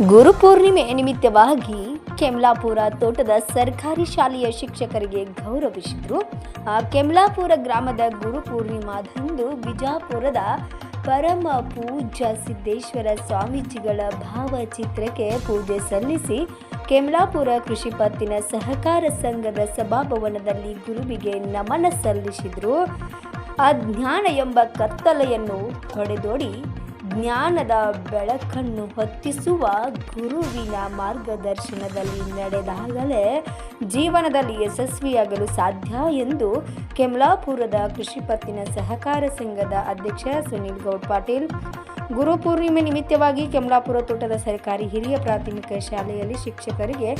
ಗುರುಪೂರ್ಣಿಮೆ ನಿಮಿತ್ತವಾಗಿ ಕೆಮ್ಲಾಪುರ ತೋಟದ ಸರ್ಕಾರಿ ಶಾಲೆಯ ಶಿಕ್ಷಕರಿಗೆ ಗೌರವಿಸಿದರು. ಆ ಕೆಮ್ಲಾಪುರ ಗ್ರಾಮದ ಗುರುಪೂರ್ಣಿಮಾದಂದು ಬಿಜಾಪುರದ ಪರಮ ಪೂಜ್ಯ ಸಿದ್ದೇಶ್ವರ ಸ್ವಾಮೀಜಿಗಳ ಭಾವಚಿತ್ರಕ್ಕೆ ಪೂಜೆ ಸಲ್ಲಿಸಿ ಕೆಮ್ಲಾಪುರ ಕೃಷಿ ಪತ್ತಿನ ಸಹಕಾರ ಸಂಘದ ಸಭಾಭವನದಲ್ಲಿ ಗುರುವಿಗೆ ನಮನ ಸಲ್ಲಿಸಿದರು. ಆ ಜ್ಞಾನ ಎಂಬ ಕತ್ತಲೆಯನ್ನು ಹೊಡೆದೋಡಿ ಜ್ಞಾನದ ಬೆಳಕನ್ನು ಹೊತ್ತಿಸುವ ಗುರುವಿನ ಮಾರ್ಗದರ್ಶನದಲ್ಲಿ ನಡೆದಾಗಲೇ ಜೀವನದಲ್ಲಿ ಯಶಸ್ವಿಯಾಗಲು ಸಾಧ್ಯ ಎಂದು ಕೆಮ್ಲಾಪುರದ ಕೃಷಿ ಪತ್ತಿನ ಸಹಕಾರ ಸಂಘದ ಅಧ್ಯಕ್ಷ ಸುನೀಲ್ ಗೌಡ್ ಪಾಟೀಲ್ ಗುರುಪೂರ್ಣಿಮೆ ನಿಮಿತ್ತವಾಗಿ ಕೆಮ್ಲಾಪುರ ತೋಟದ ಸರ್ಕಾರಿ ಹಿರಿಯ ಪ್ರಾಥಮಿಕ ಶಾಲೆಯಲ್ಲಿ ಶಿಕ್ಷಕರಿಗೆ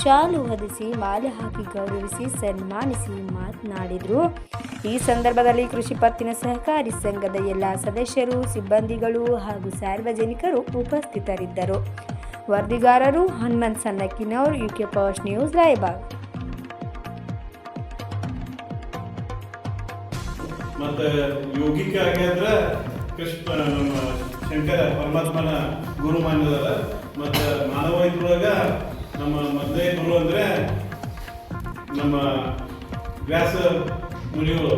ಶಾಲು ಹೊದಿಸಿ, ಮಾಲೆ ಹಾಕಿ ಗೌರವಿಸಿ, ಸನ್ಮಾನಿಸಿ ಮಾತನಾಡಿದರು. ಈ ಸಂದರ್ಭದಲ್ಲಿ ಕೃಷಿ ಪತ್ತಿನ ಸಹಕಾರಿ ಸಂಘದ ಎಲ್ಲ ಸದಸ್ಯರು, ಸಿಬ್ಬಂದಿಗಳು ಹಾಗೂ ಸಾರ್ವಜನಿಕರು ಉಪಸ್ಥಿತರಿದ್ದರು. ವರದಿಗಾರರು ಹನುಮಂತ್ ಸನ್ನಕ್ಕಿನವರು ಯುಕೆ ಪವರ್ಸ್ ನ್ಯೂಸ್, ರಾಯಬಾಗ್. ಮತ್ತೆ ಯೋಗಿಕ ಕೃಷ್ಣ ನಮ್ಮ ಶಂಕರ ಪರಮಾತ್ಮನ ಗುರು ಮಾನ್ಯದಲ್ಲ. ಮತ್ತು ಮಾನವ ಇದ್ರೊಳಗ ನಮ್ಮ ಮದ್ದೇ ಗುರು ಅಂದರೆ ನಮ್ಮ ವ್ಯಾಸ ಮುನಿಗಳು.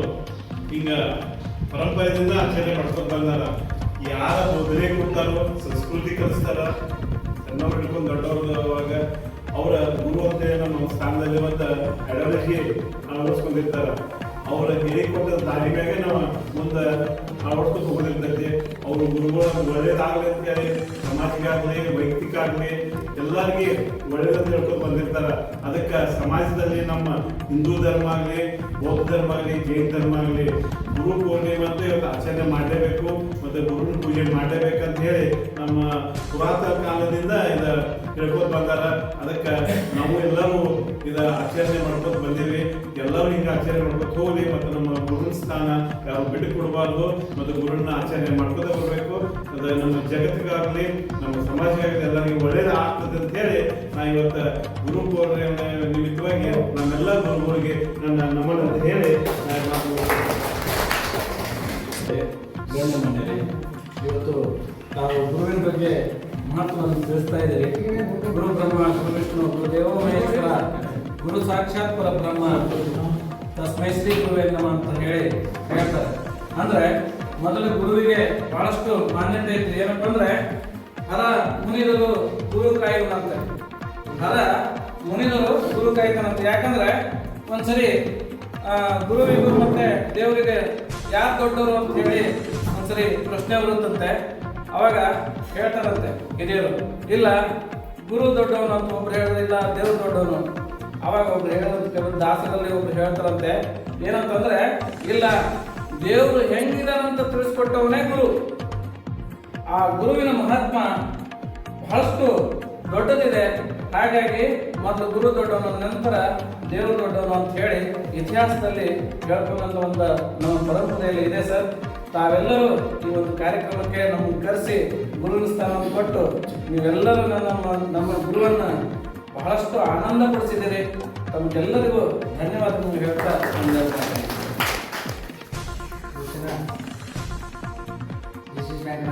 ಹಿಂಗ ಪರಂಪರೆಯಿಂದ ಆಚರಣೆ ಮಾಡ್ಕೊಂಡು ಬಂದಾರ ಯಾರ ಬೋಧನೆ ಕೊಡ್ತಾರೋ, ಸಂಸ್ಕೃತಿ ಕಲಿಸ್ತಾರ ಸಣ್ಣ ಹಿಡ್ಕೊಂಡು ದೊಡ್ಡವ್ರವಾಗ ಅವರ ಗುರು ಅಂತೇಳಿ ನಮ್ಮ ಸ್ಥಾನದಲ್ಲಿ ಮತ್ತು ಅಳವಡಿಕೆ ಅಳವಡಿಸ್ಕೊಂಡಿರ್ತಾರ. ಅವರ ಹೇಳಿಕೊಟ್ಟ ದಾರಿ ಮ್ಯಾಗೆ ನಾವು ಮುಂದೆ ಅಳವಡಿಸ್ಕೊಂಡು ಹೋಗೋದಿರ್ತೈತಿ ಅವರು ಗುರುಗಳು ಒಳ್ಳೇದಾಗಲಿ ಅಂತೇಳಿ ಸಮಾಜಕ್ಕಾಗಲಿ ವೈಯಕ್ತಿಕ ಆಗಲಿ ಎಲ್ಲರಿಗೆ ಒಳ್ಳೇದಂತ ಹೇಳ್ಕೊಂಡು ಬಂದಿರ್ತಾರೆ. ಅದಕ್ಕೆ ಸಮಾಜದಲ್ಲಿ ನಮ್ಮ ಹಿಂದೂ ಧರ್ಮ ಆಗಲಿ, ಬೌದ್ಧ ಧರ್ಮ ಆಗಲಿ, ಜೈನ ಧರ್ಮ ಆಗಲಿ ಗುರು ಪೂರ್ಣಿಮೆ ಅಂತ ಇವತ್ತು ಆಚರಣೆ ಮಾಡಲೇಬೇಕು, ಮತ್ತು ಗುರುನ ಪೂಜೆ ಮಾಡಲೇಬೇಕಂತ ಹೇಳಿ ನಮ್ಮ ಪುರಾತನ ಕಾಲದಿಂದ ಇದ ಹೇಳ್ಕೊತ ಬಂದಾರ. ಅದಕ್ಕೆ ನಾವು ಎಲ್ಲರೂ ಇದ ಆಚರಣೆ ಮಾಡ್ಕೊತ ಬಂದೀವಿ. ಎಲ್ಲರೂ ಹಿಂಗೆ ಆಚರಣೆ ಮಾಡ್ಕೊತ ಹೋಗ್ಲಿ, ಮತ್ತು ನಮ್ಮ ಗುರುನ ಸ್ಥಾನ ಯಾವ ಬಿಟ್ಟು ಕೊಡಬಾರ್ದು, ಮತ್ತು ಗುರುನ ಆಚರಣೆ ಮಾಡ್ಕೊತ ಬರಬೇಕು. ಅದು ನಮ್ಮ ಜಗತ್ತಿಗಾಗಲಿ, ನಮ್ಮ ಸಮಾಜಕ್ಕಾಗಲಿ ಎಲ್ಲರಿಗೂ ಒಳ್ಳೇದು ಆಗ್ತದೆ ಅಂತ ಹೇಳಿ ನಾ ಇವತ್ತು ಗುರು ಪೂರ್ಣಿಮೆ ನಿಮಿತ್ತವಾಗಿ ನಮ್ಮೆಲ್ಲ ಗುರುಗಳಿಗೆ ನನ್ನ ನಮನ ಅಂತ ಹೇಳಿ ಮನೆಯಲ್ಲಿ ಇವತ್ತು ತಾವು ಗುರುವಿನ ಬಗ್ಗೆ ಮಹತ್ವವನ್ನು ತಿಳಿಸ್ತಾ ಇದ್ದೀರಿ. ಗುರು ಬ್ರಹ್ಮ, ಗುರು ವಿಷ್ಣು, ಗುರು ದೇವ ಮಹೇಶ್ವರ, ಗುರು ಸಾಕ್ಷಾತ್ ಪರ ಬ್ರಹ್ಮ ತಸ್ಮೈ ಶ್ರೀ ಗುರುವೇ ನಮ ಅಂತ ಹೇಳಿ ಹೇಳ್ತಾರೆ. ಅಂದ್ರೆ ಮೊದಲು ಗುರುವಿಗೆ ಬಹಳಷ್ಟು ಮಾನ್ಯತೆ ಇತ್ತು. ಏನಪ್ಪ ಅಂದ್ರೆ ಹರ ಮುನಿದರು ಗುರು ಕಾಯುವಂತೆ ಹರ ಮುನಿದರು ಗುರು ಕಾಯ್ತಾನಂತೆ ಯಾಕಂದ್ರೆ ಒಂದ್ಸರಿ ಗುರುವಿಗೂ ಮತ್ತೆ ದೇವರಿಗೆ ಯಾರು ದೊಡ್ಡವರು ಅಂತ ಹೇಳಿ ಒಂದ್ಸರಿ ಪ್ರಶ್ನೆ ಬರುತ್ತಂತೆ. ಅವಾಗ ಹೇಳ್ತಾರಂತೆ ಹಿರಿಯರು ಇಲ್ಲ, ಗುರು ದೊಡ್ಡವನು ಅಂತ ಒಬ್ರು ಹೇಳೋದಿಲ್ಲ, ದೇವ್ರು ದೊಡ್ಡವನು. ಅವಾಗ ಒಬ್ರು ಹೇಳೋದು ಕೆಲವು ದಾಸರಲ್ಲಿ ಒಬ್ರು ಹೇಳ್ತಾರಂತೆ, ಏನಂತಂದ್ರೆ, ಇಲ್ಲ, ದೇವರು ಹೆಂಗಿದಾನಂತ ತಿಳಿಸ್ಕೊಟ್ಟವನೇ ಗುರು. ಆ ಗುರುವಿನ ಮಹಾತ್ಮ ಬಹಳಷ್ಟು ದೊಡ್ಡದಿದೆ. ಹಾಗಾಗಿ ಮೊದಲು ಗುರು ದೊಡ್ಡವನ ನಂತರ ದೇವರು ದೊಡ್ಡವನು ಅಂತ ಹೇಳಿ ಇತಿಹಾಸದಲ್ಲಿ ಹೇಳ್ಕೊಂಡಂತ ಒಂದು ನಮ್ಮ ಪರಂಪರೆಯಲ್ಲಿ ಇದೆ ಸರ್. ತಾವೆಲ್ಲರೂ ಈ ಒಂದು ಕಾರ್ಯಕ್ರಮಕ್ಕೆ ನಮ್ಮನ್ನು ಕರೆಸಿ ಗುರುವಿನ ಸ್ಥಾನವನ್ನು ಕೊಟ್ಟು ನೀವೆಲ್ಲರೂ ನಮ್ಮ ನಮ್ಮ ಗುರುವನ್ನು ಬಹಳಷ್ಟು ಆನಂದ ಪಡಿಸಿದ್ದೀರಿ ತಮಗೆಲ್ಲರಿಗೂ ಧನ್ಯವಾದಗಳು ಹೇಳ್ತಾ ಬ್ಯಾಂಕ್ನ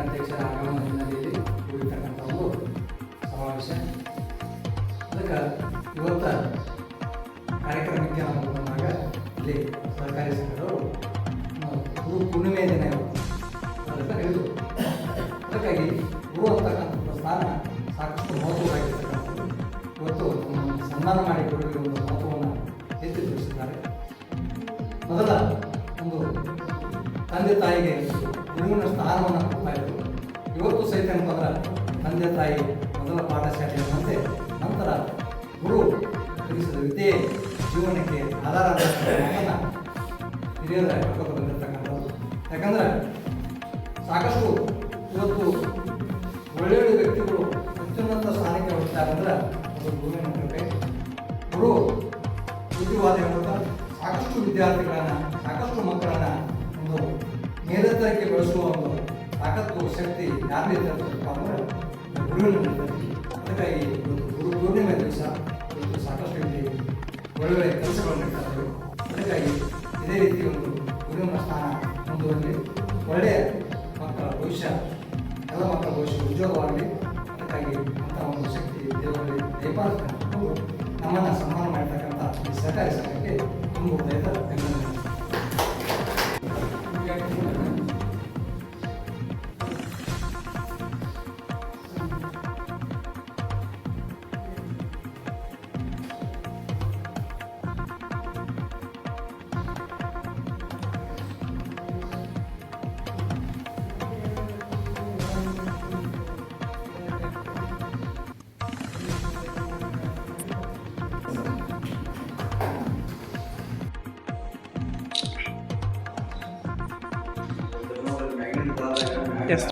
ಅದಕ್ಕೆ ಇವತ್ತ ಕಾರ್ಯಕ್ರಮಕ್ಕೆ ನಾವು ಬಂದಾಗ ಇಲ್ಲಿ ನಾವು ಗುರು ಪೂರ್ಣಿಮೆ ದಿನ ಅದರಿಂದ ಅದಕ್ಕಾಗಿ ಗುರು ಅಂತಕ್ಕಂಥ ಸ್ಥಾನ ಸಾಕಷ್ಟು ಮಹತ್ವವಾಗಿರ್ತಕ್ಕಂಥದ್ದು ಇವತ್ತು ಸನ್ಮಾನ ಮಾಡಿ ಗುರುವಿಗೆ ಒಂದು ಮಹತ್ವವನ್ನು ಎತ್ತಿ ತೋರಿಸಿದ್ದಾರೆ. ಮೊದಲ ಒಂದು ತಂದೆ ತಾಯಿಗೆ ಗುರುವಿನ ಸ್ಥಾನವನ್ನು ಕೊಡ್ತಾ ಇದ್ರು. ಇವತ್ತು ಸಹಿತ ಅಂತಂದ್ರೆ ತಂದೆ ತಾಯಿ ಮೊದಲ ಪಾಠಶಾಲೆ ಅನ್ನಂತೆ ನಂತರ ಗುರು ಕಲಿಸಿದ ಜೀವನಕ್ಕೆ ಆಧಾರ ಹಿರಿಯರ ಬಂದಿರ್ತಕ್ಕಂಥದ್ದು ಯಾಕಂದ್ರೆ ಸಾಕಷ್ಟು ಇವತ್ತು ಒಳ್ಳೆಯ ವ್ಯಕ್ತಿಗಳು ಅತ್ಯುನ್ನತ ಸ್ಥಾನಕ್ಕೆ ಹೋಗ್ತಾರೆ ಅಂದ್ರೆ ಅದು ಗುರುವಿನ ಕೃಪೆ ಗುರು ಬುದ್ಧಿವಾದ ಮೂಲಕ ಸಾಕಷ್ಟು ವಿದ್ಯಾರ್ಥಿಗಳನ್ನ, ಸಾಕಷ್ಟು ಮಕ್ಕಳನ್ನ ಒಂದು ಮೇಲೆತ್ತರಕ್ಕೆ ಬೆಳೆಸುವ ಒಂದು ತಾಕತ್ತು, ಶಕ್ತಿ ಯಾರು ಇರ್ತಕ್ಕಂಥ ಗುರುವಿನ. ಅದಕ್ಕಾಗಿ ಒಳ್ಳೆಯ ಕೆಲಸಗಳನ್ನು ಇರ್ತಾರೆ ಅದಕ್ಕಾಗಿ ಇದೇ ರೀತಿ ಒಂದು ಉದ್ಯಮ ಸ್ಥಾನ ಮುಂದುವರಲಿ ಒಳ್ಳೆಯ ಮಕ್ಕಳ ಭವಿಷ್ಯ ಎಲ್ಲ ಮಕ್ಕಳ ಭವಿಷ್ಯ ಉದ್ಯೋಗವಾಗಲಿ ಅದಕ್ಕಾಗಿ ಅಂತ ಒಂದು ಶಕ್ತಿ ದೇವರಲ್ಲಿ ದಯಪಾಲಿಸ್ಕೊಂಡು ನಮ್ಮನ್ನು ಸನ್ಮಾನ ಮಾಡ್ತಕ್ಕಂಥ ಸರ್ಕಾರಿ ಸಂಘಕ್ಕೆ ತುಂಬ ಹೃದಯದ Eso.